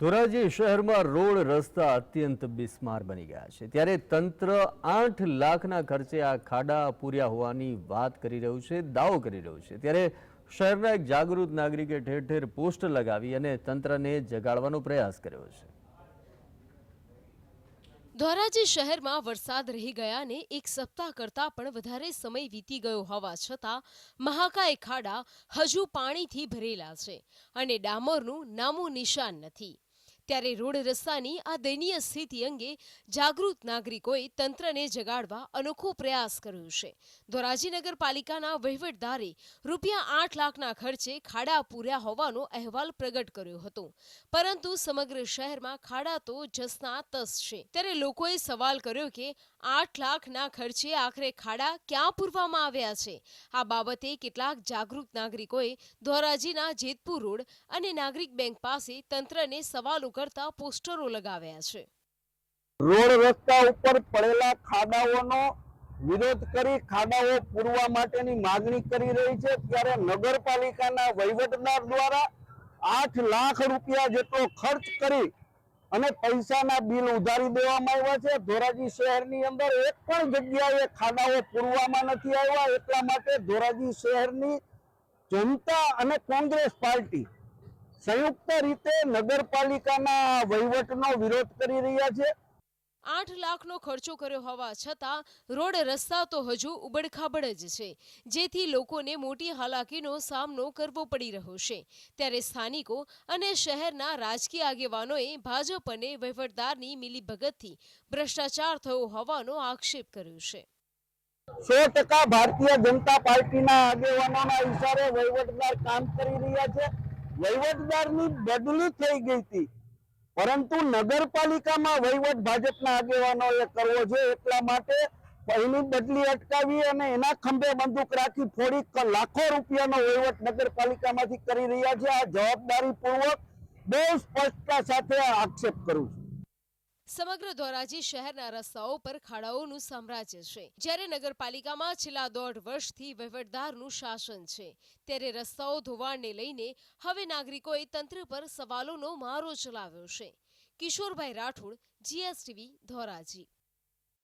ધોરાજી શહેરમાં રોડ રસ્તા અત્યંત બિસ્માર બની ગયા છે. ત્યારે તંત્ર આઠ લાખના ખર્ચે આ ખાડા પૂર્યા હોવાની વાત કરી રહ્યું છે, દાવો કરી રહ્યું છે. ત્યારે શહેરના એક જાગૃત નાગરિકે ઠેર ઠેર પોસ્ટર લગાવી અને તંત્રને જગાડવાનો પ્રયાસ કર્યો છે. ધોરાજી શહેરમાં વરસાદ રહી ગયાને એક સપ્તાહ કરતાં પણ વધારે સમય વીતી ગયો હોવા છતાં મહાકાય ખાડા હજુ પાણીથી ભરેલા છે અને ડામરનું નામું નિશાન નથી. ત્યારે રોડ રસ્તાની આ દયનીય સ્થિતિ અંગે જાગૃત નાગરિકોએ તંત્રને જગાડવા અનોખો પ્રયાસ કર્યો છે. ધોરાજી નગરપાલિકાના વહીવટદારે રૂપિયા આઠ લાખના ખર્ચે ખાડા પૂર્યા હોવાનો અહેવાલ પ્રગટ કર્યો હતો. પરંતુ સમગ્ર શહેરમાં ખાડા તો જસના તસ છે. ત્યારે લોકોએ સવાલ કર્યો કે આઠ લાખના ખર્ચે આખરે ખાડા ક્યાં પૂરવામાં આવ્યા છે? આ બાબતે કેટલાક જાગૃત નાગરિકોએ ધોરાજીના જેતપુર રોડ અને નાગરિક બેંક પાસે તંત્રને સવાલો કરતા પોસ્ટરો લગાવ્યા છે. રોડ રસ્તા ઉપર પડેલા ખાડાઓનો વિરોધ કરી ખાડાઓ પૂરવા માટેની માગણી કરી રહી છે. ત્યારે નગરપાલિકાના વહીવટદાર દ્વારા આઠ લાખ રૂપિયા જેટલો ખર્ચ કરી અને પૈસાના બિલ ઉધારી દેવામાં આવ્યા છે. ધોરાજી શહેરની અંદર એક પણ જગ્યાએ ખાડાઓ પૂરવામાં નથી આવ્યા. એટલા માટે ધોરાજી શહેરની જનતા અને કોંગ્રેસ પાર્ટી સંયુક્ત રીતે નગરપાલિકાના વહીવટનો વિરોધ કરી રહ્યા છે. આઠ લાખનો ખર્ચો કર્યો હોવા છતાં રોડ રસ્તા તો હજુ ઉબડખાબડ જ છે. જેથી લોકોને મોટી હાલાકીનો સામનો કરવો પડી રહ્યો છે. ત્યારે સ્થાનિકો અને શહેરના રાજકીય આગેવાનોએ ભાજપ અને વહીવટદારની મિલીભગતથી ભ્રષ્ટાચાર થયો હોવાનો આક્ષેપ કર્યો છે. સો ટકા ભારતીય જનતા પાર્ટીના આગેવાનોના ઇશારે વહીવટદાર કામ કરી રહ્યા છે. વહીવટદારની બદલી થઈ ગઈ હતી. પરંતુ નગરપાલિકામાં વહીવટ ભાજપના આગેવાનોએ કરવો છે એટલા માટે એની બદલી અટકાવી અને એના ખંભે બંદૂક રાખી થોડીક લાખો રૂપિયાનો વહીવટ નગરપાલિકામાંથી કરી રહ્યા છે. આ જવાબદારી પૂર્વક બહુ સ્પષ્ટતા સાથે આક્ષેપ કરું છું. સમગ્ર ધોરાજી શહેરના રસ્તાઓ પર ખાડાઓનું સામ્રાજ્ય છે. જ્યારે નગરપાલિકામાં છેલ્લા દોઢ વર્ષથી વહીવટદારનું શાસન છે, ત્યારે રસ્તાઓ ધોવાણને લઈને હવે નાગરિકોએ તંત્ર પર સવાલોનો મારો ચલાવ્યો છે. કિશોરભાઈ રાઠોડ, જીએસટીવી ધોરાજી.